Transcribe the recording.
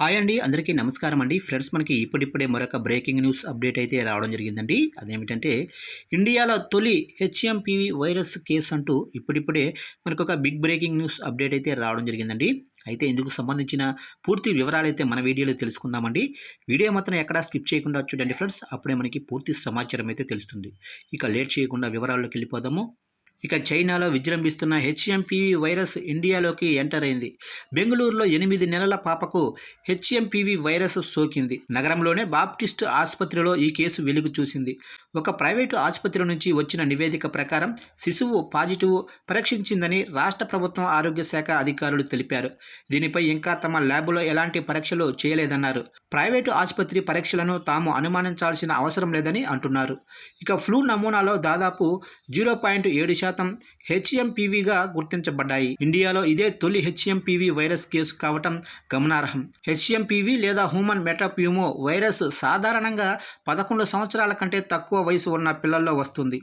Hi అండి అందరికీ నమస్కారం అండి. ఫ్రెండ్స్ మనకి ఇప్పుడిప్పుడే మరొక బ్రేకింగ్ న్యూస్ అప్డేట్ అయితే రావడం జరిగిందండి. అదేమిటంటే ఇండియాలో తొలి హెచ్ఎంపివి వైరస్ కేసు అంటూ ఇప్పుడిప్పుడే మనకు ఒక బిగ్ బ్రేకింగ్ న్యూస్ అప్డేట్ అయితే రావడం జరిగిందండి. అయితే ఇందుకు సంబంధించిన పూర్తి వివరాలు అయితే మన వీడియోలో తెలుసుకుందామండి. వీడియో మాత్రం ఎక్కడా స్కిప్ చేయకుండా చూడండి ఫ్రెండ్స్. అప్పుడే మనకి పూర్తి సమాచారం అయితే తెలుస్తుంది. ఇక లేట్ చేయకుండా వివరాల్లోకి వెళ్ళిపోదాము. ఇక చైనాలో విజృంభిస్తున్న హెచ్ఎంపీవీ వైరస్ ఇండియాలోకి ఎంటర్ అయింది. బెంగళూరులో ఎనిమిది నెలల పాపకు హెచ్ఎంపీవీ వైరస్ సోకింది. నగరంలోనే బాప్టిస్ట్ ఆసుపత్రిలో ఈ కేసు వెలుగు చూసింది. ఒక ప్రైవేటు ఆసుపత్రి నుంచి వచ్చిన నివేదిక ప్రకారం శిశువు పాజిటివ్ పరీక్షించిందని రాష్ట్ర ప్రభుత్వం ఆరోగ్య శాఖ అధికారులు తెలిపారు. దీనిపై ఇంకా తమ ల్యాబ్లో ఎలాంటి పరీక్షలు చేయలేదన్నారు. ప్రైవేటు ఆసుపత్రి పరీక్షలను తాము అనుమానించాల్సిన అవసరం లేదని అంటున్నారు. ఇక ఫ్లూ నమూనాలో దాదాపు జీరో పాయింట్ ఏడు శాతం హెచ్ఎంపీవీగా గుర్తించబడ్డాయి. ఇండియాలో ఇదే తొలి హెచ్ఎంపీవీ వైరస్ కేసు కావటం గమనార్హం. హెచ్ఎంపీవీ లేదా హ్యూమన్ మెటాప్యూమో వైరస్ సాధారణంగా పదకొండు సంవత్సరాల కంటే తక్కువ వయసు ఉన్న పిల్లల్లో వస్తుంది.